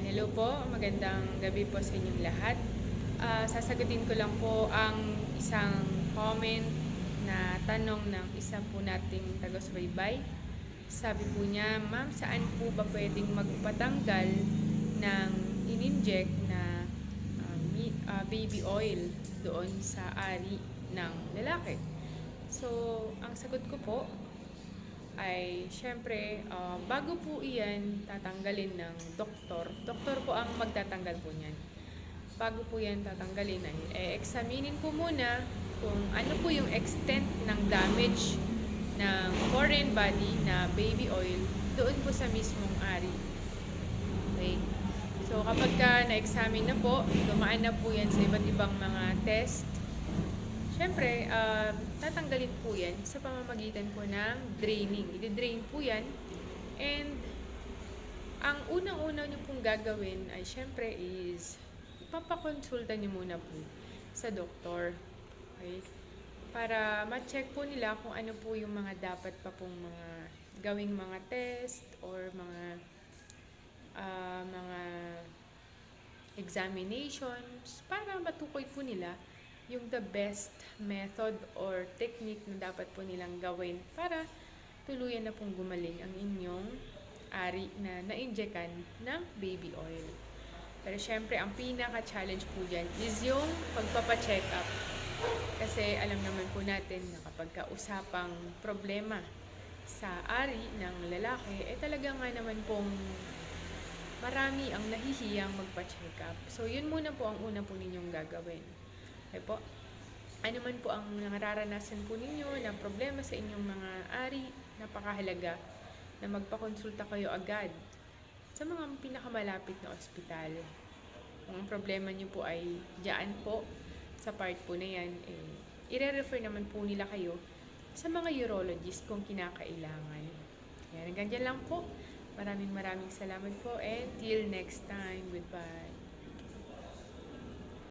Ayan, hello po. Magandang gabi po sa inyong lahat. Ah, sasagutin ko lang po ang isang comment na tanong ng isa po nating taga-subaybay. Sabi po niya, Ma'am, saan po ba pwedeng magpatanggal ng in-inject na ah, baby oil doon sa ari ng lalaki? So, ang sagot ko po, ay syempre ah, bago po iyan tatanggalin ng doktor, doktor po ang magtatanggal po niyan. Bago po yan tatanggalin ay eh, examinin po muna kung ano po yung extent ng damage ng foreign body na baby oil doon po sa mismong ari. Okay? So kapag ka na-examine na po, dumaan na po yan sa iba't ibang mga test, Siyempre, um, tatanggalin po yan sa pamamagitan po ng draining. I-drain po yan. And, ang unang-una nyo pong gagawin ay siyempre is, ipapakonsulta nyo muna po sa doktor. Okay? Para ma-check po nila kung ano po yung mga dapat pa pong mga gawing mga test or mga ah, mga examinations para matukoy po nila yung the best method or technique na dapat po nilang gawin para tuluyan na pong gumaling ang inyong ari na na-injekan ng baby oil. Pero syempre, ang pinaka-challenge po dyan is yung pagpapacheck up. Kasi alam naman po natin na kapag kausapang problema sa ari ng lalaki, eh talaga nga naman pong marami ang nahihiyang magpa-check up. So, yun muna po ang una po ninyong gagawin. Okay po? Ano man po ang nararanasan po ninyo na problema sa inyong mga ari, napakahalaga na magpakonsulta kayo agad sa mga pinakamalapit na ospital. Kung ang problema niyo po ay diyan po, sa part po na yan, eh, ire-refer naman po nila kayo sa mga urologist kung kinakailangan. Yan, hanggang dyan lang po. Maraming maraming salamat po and till next time. Goodbye.